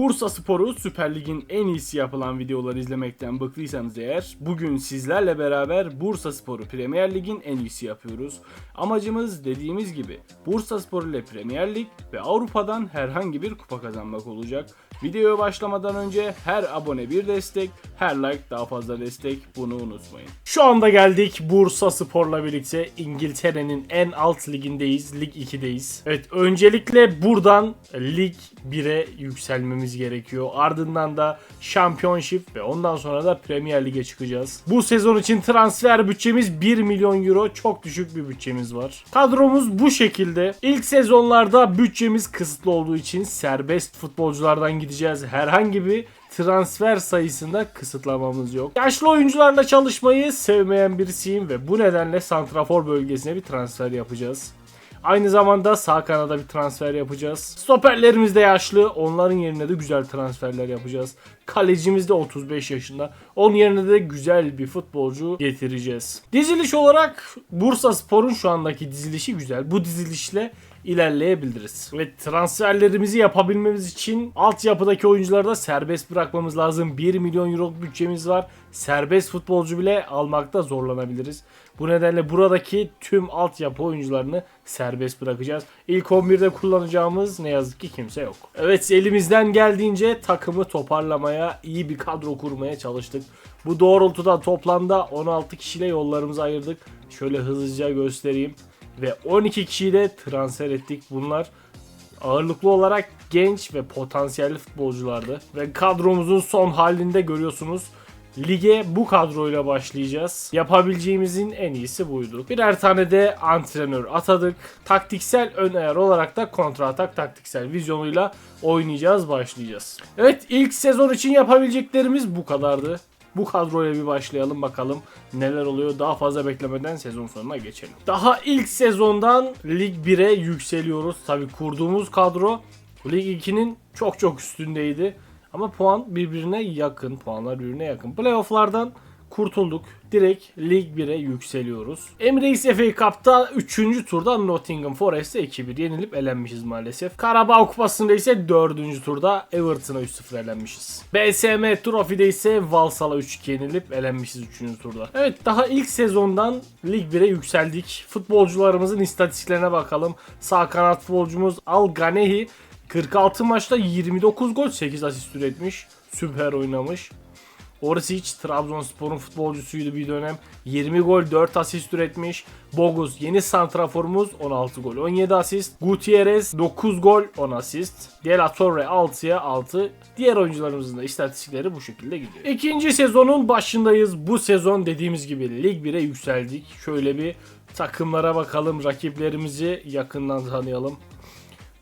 Bursa Sporu Süper Lig'in en iyisi yapılan videoları izlemekten bıktıysanız eğer bugün sizlerle beraber Bursa Sporu Premier Lig'in en iyisi yapıyoruz. Amacımız dediğimiz gibi Bursa Spor ile Premier Lig ve Avrupa'dan herhangi bir kupa kazanmak olacak. Videoya başlamadan önce her abone bir destek, her like daha fazla destek bunu unutmayın. Şu anda geldik Bursa Spor'la birlikte İngiltere'nin en alt ligindeyiz. Lig 2'deyiz. Evet öncelikle buradan Lig 1'e yükselmemiz gerekiyor. Ardından da Championship ve ondan sonra da Premier Lig'e çıkacağız. Bu sezon için transfer bütçemiz 1 milyon euro. Çok düşük bir bütçemiz var. Kadromuz bu şekilde. İlk sezonlarda bütçemiz kısıtlı olduğu için serbest futbolculardan gideceğiz. Herhangi bir transfer sayısında kısıtlamamız yok. Yaşlı oyuncularla çalışmayı sevmeyen birisiyim ve bu nedenle santrafor bölgesine bir transfer yapacağız. Aynı zamanda sağ kanada bir transfer yapacağız. Stoperlerimiz de yaşlı. Onların yerine de güzel transferler yapacağız. Kalecimiz de 35 yaşında. Onun yerine de güzel bir futbolcu getireceğiz. Diziliş olarak Bursa Spor'un şu andaki dizilişi güzel. Bu dizilişle ilerleyebiliriz. Ve transferlerimizi yapabilmemiz için altyapıdaki oyuncuları da serbest bırakmamız lazım. 1 milyon euro bütçemiz var. Serbest futbolcu bile almakta zorlanabiliriz. Bu nedenle buradaki tüm altyapı oyuncularını serbest bırakacağız. İlk 11'de kullanacağımız ne yazık ki kimse yok. Evet elimizden geldiğince takımı toparlamaya, iyi bir kadro kurmaya çalıştık. Bu doğrultuda toplamda 16 kişiyle yollarımızı ayırdık. Şöyle hızlıca göstereyim ve 12 kişiyi de transfer ettik. Bunlar ağırlıklı olarak genç ve potansiyelli futbolculardı. Ve kadromuzun son halinde görüyorsunuz. Lige bu kadroyla başlayacağız. Yapabileceğimizin en iyisi buydu. Birer tane de antrenör atadık. Taktiksel ön ayar olarak da kontra atak taktiksel vizyonuyla oynayacağız, başlayacağız. Evet ilk sezon için yapabileceklerimiz bu kadardı. Bu kadroyla bir başlayalım bakalım neler oluyor. Daha fazla beklemeden sezon sonuna geçelim. Daha ilk sezondan Lig 1'e yükseliyoruz. Tabi kurduğumuz kadro Lig 2'nin çok çok üstündeydi. Ama puan birbirine yakın. Puanlar birbirine yakın. Playoff'lardan kurtulduk. Direkt Lig 1'e yükseliyoruz. Emirates FA Cup'ta 3. turda Nottingham Forest'e 2-1 yenilip elenmişiz maalesef. Karabağ Kupası'nda ise 4. turda Everton'a 3-0 elenmişiz. BSM Trophy'de ise Valsal'a 3-2 yenilip elenmişiz 3. turda. Evet daha ilk sezondan Lig 1'e yükseldik. Futbolcularımızın istatistiklerine bakalım. Sağ kanat futbolcumuz Al Ganehi 46 maçta 29 gol 8 asist üretmiş. Süper oynamış. Orsic Trabzonspor'un futbolcusuydu bir dönem. 20 gol 4 asist üretmiş. Bogus yeni santraforumuz 16 gol 17 asist. Gutierrez 9 gol 10 asist. De La Torre 6'ya 6. Diğer oyuncularımızın da istatistikleri bu şekilde gidiyor. İkinci sezonun başındayız. Bu sezon dediğimiz gibi Lig 1'e yükseldik. Şöyle bir takımlara bakalım. Rakiplerimizi yakından tanıyalım.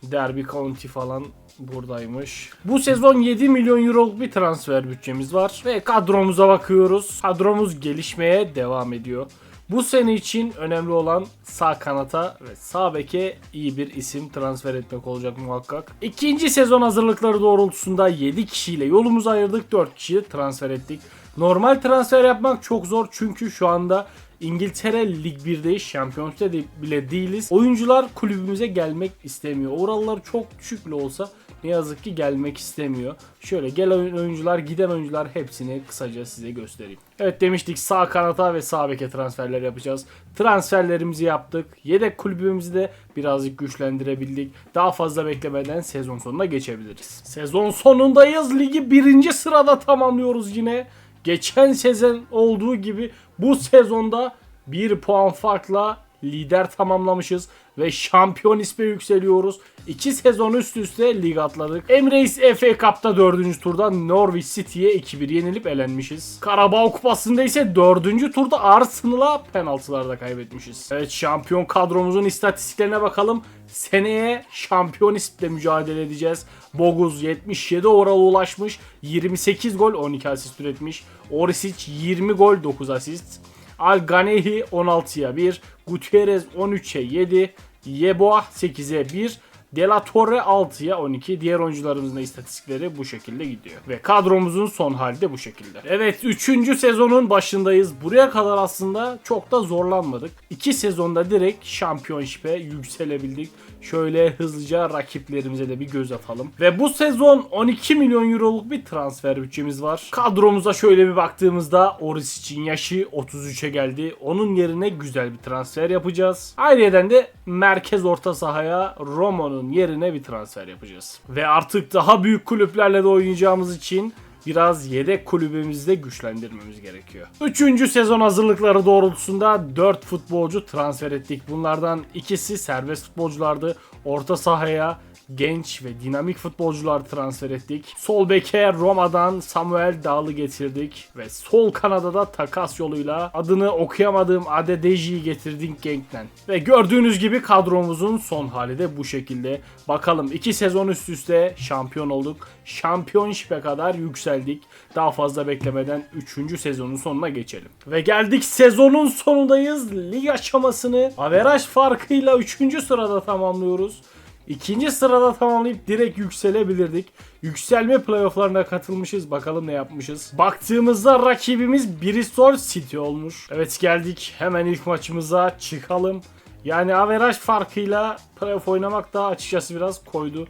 Derby County falan buradaymış. Bu sezon 7 milyon euroluk bir transfer bütçemiz var ve kadromuza bakıyoruz. Kadromuz gelişmeye devam ediyor. Bu sene için önemli olan sağ kanata ve sağ beke iyi bir isim transfer etmek olacak muhakkak. İkinci sezon hazırlıkları doğrultusunda 7 kişiyle yolumuzu ayırdık. 4 kişiyi transfer ettik. Normal transfer yapmak çok zor çünkü şu anda İngiltere Lig 1'deyiz. Şampiyonlukta de bile değiliz. Oyuncular kulübümüze gelmek istemiyor. Oralar çok düşük bile olsa ne yazık ki gelmek istemiyor. Şöyle gelen oyuncular, giden oyuncular hepsini kısaca size göstereyim. Evet demiştik sağ kanata ve sağ beke transferler yapacağız. Transferlerimizi yaptık. Yedek kulübümüzü de birazcık güçlendirebildik. Daha fazla beklemeden sezon sonuna geçebiliriz. Sezon sonundayız. Ligi birinci sırada tamamlıyoruz yine. Geçen sezon olduğu gibi bu sezonda bir puan farkla lider tamamlamışız ve şampiyon isme yükseliyoruz. İki sezon üst üste lig atladık. Emirates FA Cup'ta 4. turda Norwich City'ye 2-1 yenilip elenmişiz. Karabağ Kupası'nda ise 4. turda Arsenal'a penaltılarda kaybetmişiz. Evet şampiyon kadromuzun istatistiklerine bakalım. Seneye şampiyon isple mücadele edeceğiz. Boguz 77 orala ulaşmış. 28 gol 12 asist üretmiş. Orisic 20 gol 9 asist. Al Ganehi 16'ya 1. Gutierrez 13'e 7. Yeboah 8'e 1. De La Torre 6'ya 12. Diğer oyuncularımızın da istatistikleri bu şekilde gidiyor. Ve kadromuzun son hali de bu şekilde. Evet 3. sezonun başındayız. Buraya kadar aslında çok da zorlanmadık. 2 sezonda direkt şampiyonşipe yükselebildik. Şöyle hızlıca rakiplerimize de bir göz atalım. Ve bu sezon 12 milyon euroluk bir transfer bütçemiz var. Kadromuza şöyle bir baktığımızda Oris için yaşı 33'e geldi. Onun yerine güzel bir transfer yapacağız. Ayrıca de merkez orta sahaya Romo'nun yerine bir transfer yapacağız. Ve artık daha büyük kulüplerle de oynayacağımız için biraz yedek kulübümüzde güçlendirmemiz gerekiyor. Üçüncü sezon hazırlıkları doğrultusunda 4 futbolcu transfer ettik. Bunlardan ikisi serbest futbolculardı. Orta sahaya genç ve dinamik futbolcular transfer ettik. Sol beke Roma'dan Samuel Dağlı getirdik ve sol kanada da takas yoluyla adını okuyamadığım Adedeji'yi getirdik Genk'ten. Ve gördüğünüz gibi kadromuzun son hali de bu şekilde. Bakalım 2 sezon üst üste şampiyon olduk. Şampiyonşipe kadar yükseldik. Daha fazla beklemeden 3. sezonun sonuna geçelim. Ve geldik sezonun sonundayız. Lig aşamasını averaj farkıyla 3. sırada tamamlıyoruz. İkinci sırada tamamlayıp direkt yükselebilirdik. Yükselme playofflarına katılmışız. Bakalım ne yapmışız. Baktığımızda rakibimiz Bristol City olmuş. Evet geldik. Hemen ilk maçımıza çıkalım. Yani averaj farkıyla playoff oynamak da açıkçası biraz koydu.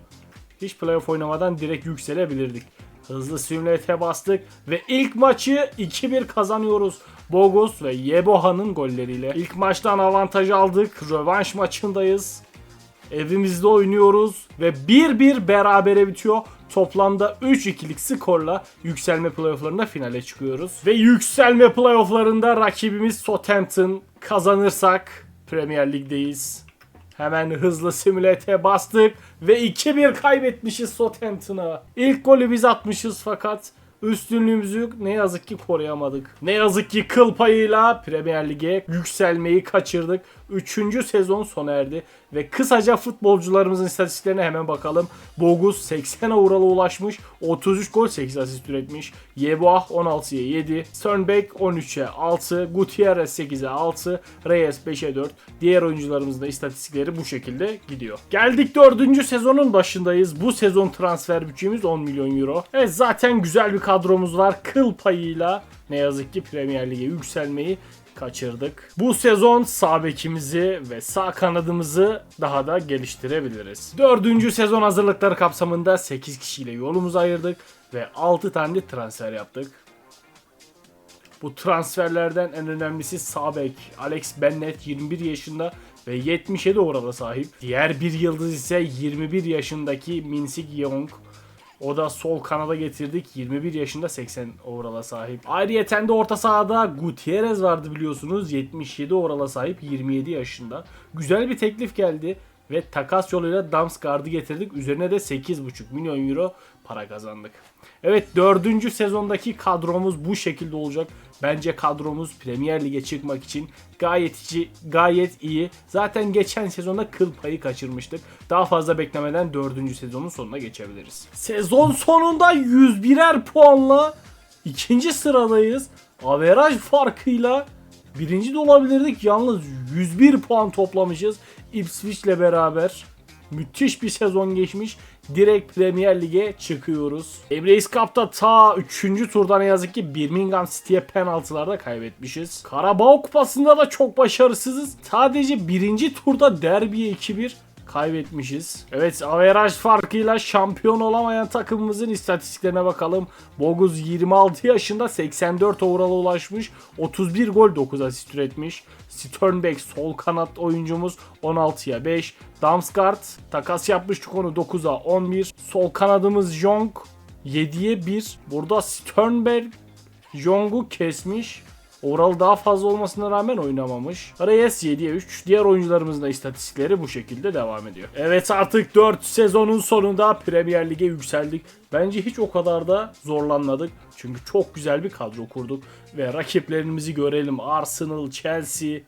Hiç playoff oynamadan direkt yükselebilirdik. Hızlı simülete bastık ve ilk maçı 2-1 kazanıyoruz. Bogos ve Yeboha'nın golleriyle. İlk maçtan avantaj aldık. Rövanş maçındayız. Evimizde oynuyoruz ve 1-1 berabere bitiyor. Toplamda 3-2'lik skorla yükselme playofflarında finale çıkıyoruz. Ve yükselme playofflarında rakibimiz Southampton. Kazanırsak Premier Lig'deyiz. Hemen hızlı simülete bastık ve 2-1 kaybetmişiz Southampton'a. İlk golü biz atmışız fakat üstünlüğümüzü ne yazık ki koruyamadık. Ne yazık ki kıl payıyla Premier Lig'e yükselmeyi kaçırdık. Üçüncü sezon sona erdi ve kısaca futbolcularımızın istatistiklerine hemen bakalım. Bogus 80 overall'a ulaşmış, 33 gol 8 asist üretmiş. Yeboah 16'ya 7, Sternbeck 13'e 6, Gutierrez 8'e 6, Reyes 5'e 4. Diğer oyuncularımızın da istatistikleri bu şekilde gidiyor. Geldik dördüncü sezonun başındayız. Bu sezon transfer bütçemiz 10 milyon euro. Evet zaten güzel bir kadromuz var. Kıl payıyla ne yazık ki Premier Lig'e yükselmeyi kaçırdık. Bu sezon sağ bekimizi ve sağ kanadımızı daha da geliştirebiliriz. Dördüncü sezon hazırlıkları kapsamında 8 kişiyle yolumuzu ayırdık ve 6 tane de transfer yaptık. Bu transferlerden en önemlisi sağ bek Alex Bennett 21 yaşında ve 77 orada sahip. Diğer bir yıldız ise 21 yaşındaki Minsik Young. O da sol kanada getirdik. 21 yaşında 80 overall'a sahip. Ayrıyeten de orta sahada Gutierrez vardı biliyorsunuz. 77 overall'a sahip 27 yaşında. Güzel bir teklif geldi. Ve takas yoluyla Damsgaard'ı getirdik. Üzerine de 8,5 milyon euro para kazandık. Evet dördüncü sezondaki kadromuz bu şekilde olacak. Bence kadromuz Premier Lig'e çıkmak için gayet iyi, gayet iyi. Zaten geçen sezonda kıl payı kaçırmıştık. Daha fazla beklemeden dördüncü sezonun sonuna geçebiliriz. Sezon sonunda 101'er puanla ikinci sıradayız. Averaj farkıyla birinci de olabilirdik. Yalnız 101 puan toplamışız. Ipswich'le beraber. Müthiş bir sezon geçmiş. Direkt Premier Lig'e çıkıyoruz. Emirates Cup'ta ta 3. turda ne yazık ki Birmingham City'ye penaltılarda kaybetmişiz. Karabağ Kupası'nda da çok başarısızız. Sadece 1. turda derbiye 2-1 kaybetmişiz. Evet averaj farkıyla şampiyon olamayan takımımızın istatistiklerine bakalım. Boguz 26 yaşında 84 overall'a ulaşmış. 31 gol 9 asist üretmiş. Sternbeck sol kanat oyuncumuz 16'ya 5. Damsgaard takas yapmıştık onu 9'a 11. Sol kanadımız Jong 7'ye 1. Burada Sternberg Jong'u kesmiş. Oral daha fazla olmasına rağmen oynamamış. Reyes 7'ye 3. Diğer oyuncularımızın da istatistikleri bu şekilde devam ediyor. Evet artık 4 sezonun sonunda Premier Lig'e yükseldik. Bence hiç o kadar da zorlanmadık. Çünkü çok güzel bir kadro kurduk. Ve rakiplerimizi görelim. Arsenal, Chelsea,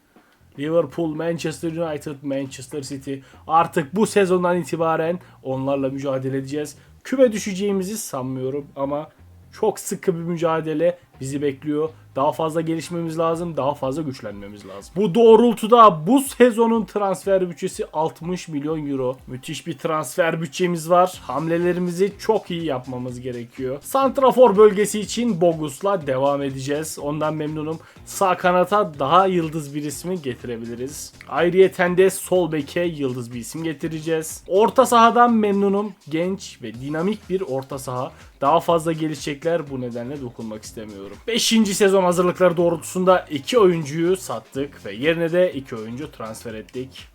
Liverpool, Manchester United, Manchester City. Artık bu sezondan itibaren onlarla mücadele edeceğiz. Küme düşeceğimizi sanmıyorum ama çok sıkı bir mücadele bizi bekliyor. Daha fazla gelişmemiz lazım, daha fazla güçlenmemiz lazım. Bu doğrultuda bu sezonun transfer bütçesi 60 milyon euro. Müthiş bir transfer bütçemiz var. Hamlelerimizi çok iyi yapmamız gerekiyor. Santrafor bölgesi için Bogus'la devam edeceğiz. Ondan memnunum. Sağ kanata daha yıldız bir ismi getirebiliriz. Ayrıyeten de sol beke yıldız bir isim getireceğiz. Orta sahadan memnunum. Genç ve dinamik bir orta saha. Daha fazla gelişecekler bu nedenle dokunmak istemiyorum. 5. sezon hazırlıkları doğrultusunda 2 oyuncuyu sattık ve yerine de 2 oyuncu transfer ettik.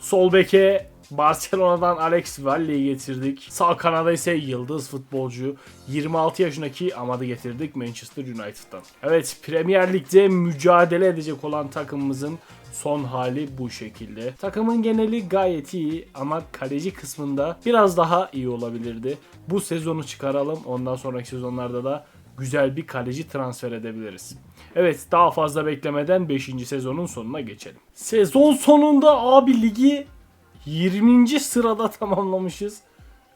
Sol beke Barcelona'dan Alex Valle'yi getirdik. Sağ kanada ise yıldız futbolcu 26 yaşındaki Amad'ı getirdik Manchester United'dan. Evet Premier Lig'de mücadele edecek olan takımımızın son hali bu şekilde. Takımın geneli gayet iyi ama kaleci kısmında biraz daha iyi olabilirdi. Bu sezonu çıkaralım ondan sonraki sezonlarda da güzel bir kaleci transfer edebiliriz. Evet daha fazla beklemeden 5. sezonun sonuna geçelim. Sezon sonunda abi ligi 20. sırada tamamlamışız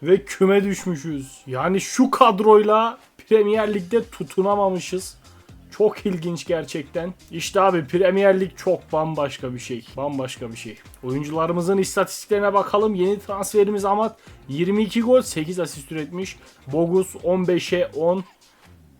ve küme düşmüşüz. Yani şu kadroyla Premier Lig'de tutunamamışız. Çok ilginç gerçekten. İşte abi Premier Lig çok bambaşka bir şey. Bambaşka bir şey. Oyuncularımızın istatistiklerine bakalım. Yeni transferimiz Amat 22 gol 8 asist üretmiş. Bogus 15'e 10.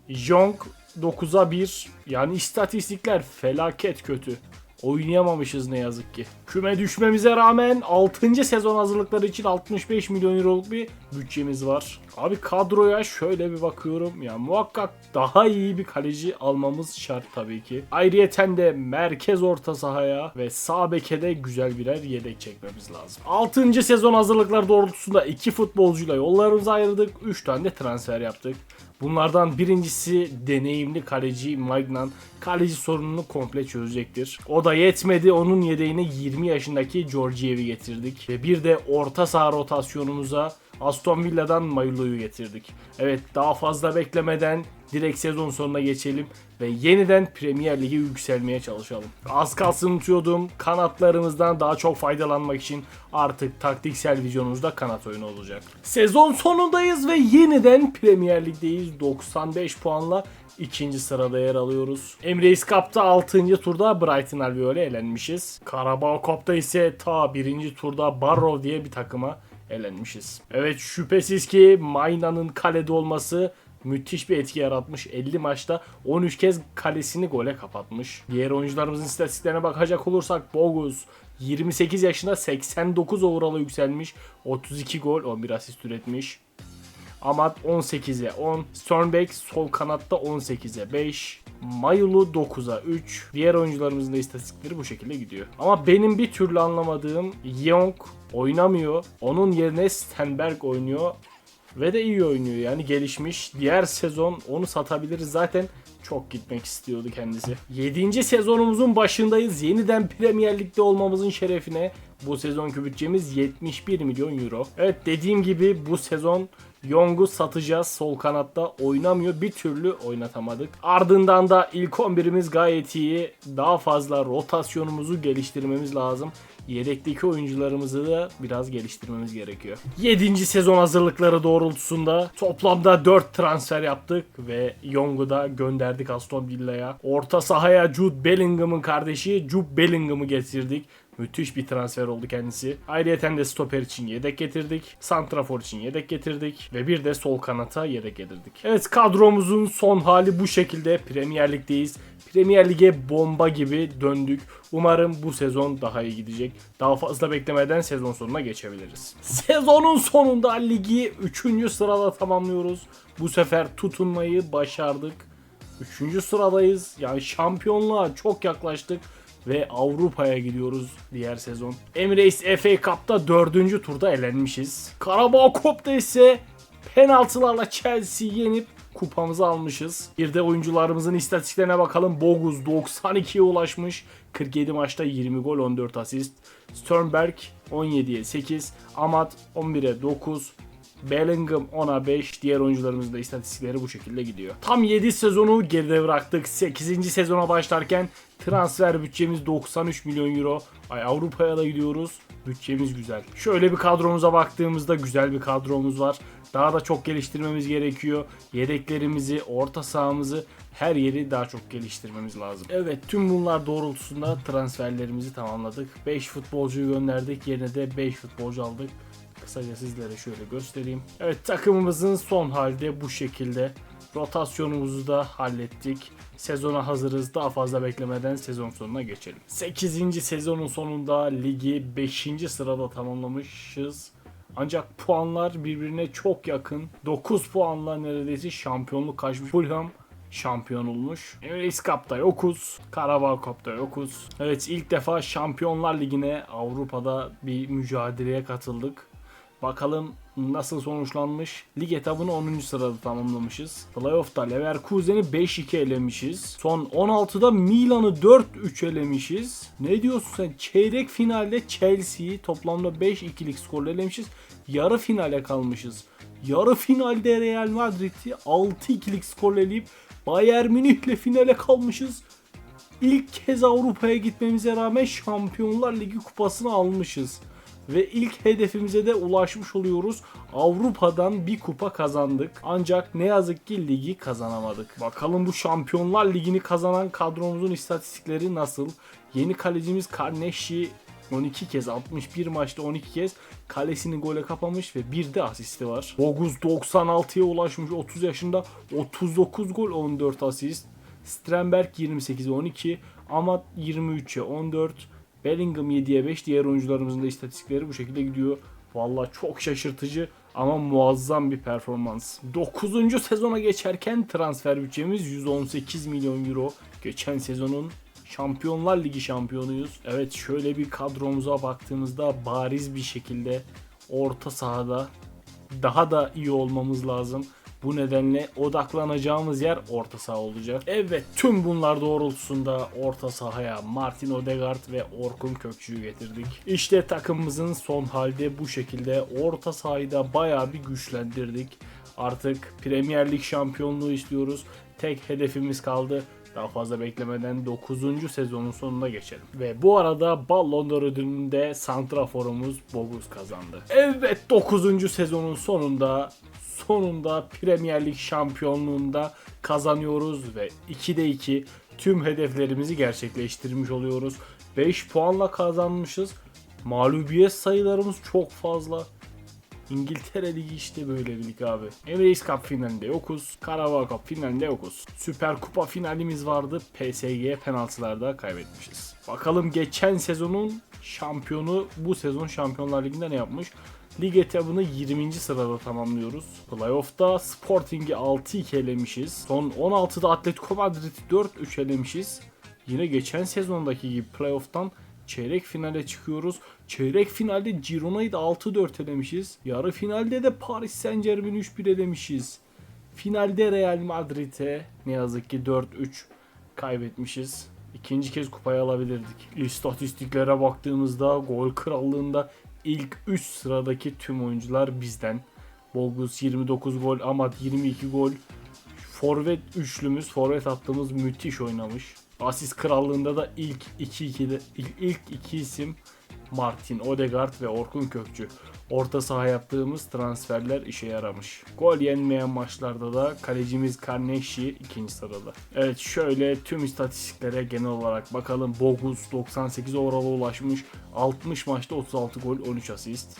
Jong 9'a 1. Yani istatistikler felaket kötü. Oynayamamışız ne yazık ki. Küme düşmemize rağmen 6. sezon hazırlıkları için 65 milyon euroluk bir bütçemiz var. Abi kadroya şöyle bir bakıyorum. Ya muhakkak daha iyi bir kaleci almamız şart tabii ki. Ayrıyeten de merkez orta sahaya ve sağ beke de güzel birer yedek çekmemiz lazım. 6. sezon hazırlıkları doğrultusunda iki futbolcuyla yollarımızı ayırdık. 3 tane de transfer yaptık. Bunlardan birincisi deneyimli kaleci Magnan. Kaleci sorununu komple çözecektir. O da yetmedi. Onun yedeğine 20 yaşındaki Georgiev'i getirdik. Ve bir de orta saha rotasyonumuza Aston Villa'dan Mayulo'yu getirdik. Evet daha fazla beklemeden direkt sezon sonuna geçelim ve yeniden Premier Lig'e yükselmeye çalışalım. Az kalsın unutuyordum. Kanatlarımızdan daha çok faydalanmak için artık taktiksel vizyonumuzda kanat oyunu olacak. Sezon sonundayız ve yeniden Premier Lig'deyiz. 95 puanla ikinci sırada yer alıyoruz. Emirates Cup'ta 6. turda Brighton Albiol'e elenmişiz. Carabao Cup'ta ise ta 1. turda Barrow diye bir takıma elenmişiz. Evet şüphesiz ki Mayna'nın kalede olması müthiş bir etki yaratmış. 50 maçta 13 kez kalesini gole kapatmış. Diğer oyuncularımızın istatistiklerine bakacak olursak Bogus 28 yaşında 89 overall'a yükselmiş. 32 gol 11 asist üretmiş. Amat 18'e 10. Sternbeck sol kanatta 18'e 5. Mayulu 9'a 3. Diğer oyuncularımızın da istatistikleri bu şekilde gidiyor. Ama benim bir türlü anlamadığım Young oynamıyor. Onun yerine Stenberg oynuyor. Ve de iyi oynuyor yani gelişmiş. Diğer sezon onu satabiliriz zaten çok gitmek istiyordu kendisi. 7. sezonumuzun başındayız. Yeniden Premier Lig'de olmamızın şerefine bu sezonki bütçemiz 71 milyon euro. Evet dediğim gibi bu sezon Young'u satacağız. Sol kanatta oynamıyor. Bir türlü oynatamadık. Ardından da ilk 11'imiz gayet iyi. Daha fazla rotasyonumuzu geliştirmemiz lazım. Yedekteki oyuncularımızı da biraz geliştirmemiz gerekiyor. 7. sezon hazırlıkları doğrultusunda toplamda 4 transfer yaptık ve Young'u da gönderdik Aston Villa'ya. Orta sahaya Jude Bellingham'ın kardeşi Jude Bellingham'ı getirdik. Müthiş bir transfer oldu kendisi. Ayrıca de stoper için yedek getirdik. Santrafor için yedek getirdik. Ve bir de sol kanata yedek getirdik. Evet kadromuzun son hali bu şekilde. Premier Lig'deyiz. Premier Lig'e bomba gibi döndük. Umarım bu sezon daha iyi gidecek. Daha fazla beklemeden sezon sonuna geçebiliriz. Sezonun sonunda ligi 3. sırada tamamlıyoruz. Bu sefer tutunmayı başardık. 3. sıradayız. Yani şampiyonluğa çok yaklaştık ve Avrupa'ya gidiyoruz diğer sezon. Emirates FA Cup'ta 4. turda elenmişiz. Karabağ Cup'ta ise penaltılarla Chelsea'yi yenip kupamızı almışız. Bir de oyuncularımızın istatistiklerine bakalım. Bogus 92'ye ulaşmış. 47 maçta 20 gol 14 asist. Sternberg 17'ye 8. Amat 11'e 9. Bellingham 10'a 5. Diğer oyuncularımızın da istatistikleri bu şekilde gidiyor. Tam 7 sezonu geride bıraktık. 8. sezona başlarken transfer bütçemiz 93 milyon euro. Ay Avrupa'ya da gidiyoruz. Bütçemiz güzel. Şöyle bir kadromuza baktığımızda güzel bir kadromuz var. Daha da çok geliştirmemiz gerekiyor. Yedeklerimizi, orta sahamızı, her yeri daha çok geliştirmemiz lazım. Evet tüm bunlar doğrultusunda transferlerimizi tamamladık. 5 futbolcuyu gönderdik. Yerine de 5 futbolcu aldık. Kısaca sizlere şöyle göstereyim. Evet takımımızın son halde bu şekilde. Rotasyonumuzu da hallettik. Sezona hazırız. Daha fazla beklemeden sezon sonuna geçelim. 8. sezonun sonunda ligi 5. sırada tamamlamışız. Ancak puanlar birbirine çok yakın. 9 puanla neredeyse şampiyonluk kaçmış. Fulham şampiyon olmuş. Emirates Cup'ta yokuz. Carabao Cup'ta yokuz. Evet ilk defa Şampiyonlar Ligi'ne Avrupa'da bir mücadeleye katıldık. Bakalım nasıl sonuçlanmış. Lig etabını 10. sırada tamamlamışız. Playoff'ta Leverkusen'i 5-2 elemişiz. Son 16'da Milan'ı 4-3 elemişiz. Ne diyorsun sen? Çeyrek finalde Chelsea'yi toplamda 5-2'lik skorla elemişiz. Yarı finale kalmışız. Yarı finalde Real Madrid'i 6-2'lik skorla eleyip Bayern Münih'le finale kalmışız. İlk kez Avrupa'ya gitmemize rağmen Şampiyonlar Ligi kupasını almışız. Ve ilk hedefimize de ulaşmış oluyoruz. Avrupa'dan bir kupa kazandık. Ancak ne yazık ki ligi kazanamadık. Bakalım bu Şampiyonlar Ligi'ni kazanan kadromuzun istatistikleri nasıl? Yeni kalecimiz Karneşi 12 kez 61 maçta 12 kez kalesini gole kapamış ve bir de asisti var. Boguz 96'ya ulaşmış 30 yaşında 39 gol 14 asist. Stremberg 28'e 12, Amat 23'e 14, Bellingham 7'ye 5 diğer oyuncularımızın da istatistikleri bu şekilde gidiyor. Valla çok şaşırtıcı ama muazzam bir performans. 9. sezona geçerken transfer bütçemiz 118 milyon euro. Geçen sezonun Şampiyonlar Ligi şampiyonuyuz. Evet şöyle bir kadromuza baktığımızda bariz bir şekilde orta sahada daha da iyi olmamız lazım. Bu nedenle odaklanacağımız yer orta saha olacak. Evet tüm bunlar doğrultusunda orta sahaya Martin Odegaard ve Orkun Kökçü'yü getirdik. İşte takımımızın son halde bu şekilde orta sahayı da bayağı bir güçlendirdik. Artık Premier Lig şampiyonluğu istiyoruz. Tek hedefimiz kaldı. Daha fazla beklemeden 9. sezonun sonuna geçelim. Ve bu arada Ballon d'Or ödülünde santraforumuz Bogus kazandı. Evet 9. sezonun sonunda sonunda Premier Lig şampiyonluğunda kazanıyoruz ve 2'de 2 tüm hedeflerimizi gerçekleştirmiş oluyoruz. 5 puanla kazanmışız. Mağlubiyet sayılarımız çok fazla. İngiltere Ligi işte böyle bir lig abi. Emirates Cup finalinde yokuz. Carabao Cup finalinde yokuz. Süper Kupa finalimiz vardı. PSG penaltılarda kaybetmişiz. Bakalım geçen sezonun şampiyonu bu sezon Şampiyonlar Ligi'nde ne yapmış? Lig etabını 20. sırada tamamlıyoruz. Playoff'ta Sporting'i 6-2 elemişiz. Son 16'da Atletico Madrid'i 4-3 elemişiz. Yine geçen sezondaki gibi playoff'tan çeyrek finale çıkıyoruz. Çeyrek finalde Girona'yı da 6-4 elemişiz. Yarı finalde de Paris Saint Germain'i 3-1 elemişiz. Finalde Real Madrid'e ne yazık ki 4-3 kaybetmişiz. İkinci kez kupayı alabilirdik. İstatistiklere baktığımızda gol krallığında ilk 3 sıradaki tüm oyuncular bizden. Bogus 29 gol, Amat 22 gol. Forvet üçlümüz, forvet hattımız müthiş oynamış. Asist krallığında da ilk 2-2'de ilk, ilk iki isim Martin Odegaard ve Orkun Kökçü. Orta saha yaptığımız transferler işe yaramış. Gol yenmeyen maçlarda da kalecimiz Karneşi ikinci sırada. Evet şöyle tüm istatistiklere genel olarak bakalım. Bogus 98 overall'a ulaşmış. 60 maçta 36 gol 13 asist.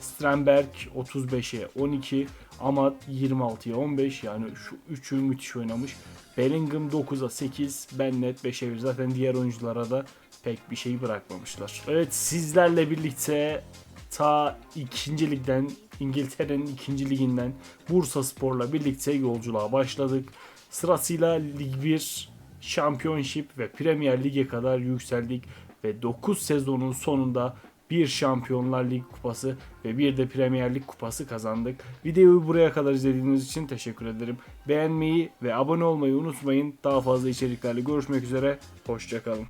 Strandberg 35'e 12, Amat 26'ya 15 yani şu üçü müthiş oynamış. Bellingham 9'a 8, Bennett 5'e 1. Zaten diğer oyunculara da pek bir şey bırakmamışlar. Evet sizlerle birlikte ta 2. ligden İngiltere'nin 2. liginden Bursa Spor'la birlikte yolculuğa başladık. Sırasıyla Lig 1, Championship ve Premier Lig'e kadar yükseldik ve 9 sezonun sonunda bir Şampiyonlar Ligi kupası ve bir de Premier Lig kupası kazandık. Videoyu buraya kadar izlediğiniz için teşekkür ederim. Beğenmeyi ve abone olmayı unutmayın. Daha fazla içeriklerle görüşmek üzere. Hoşçakalın.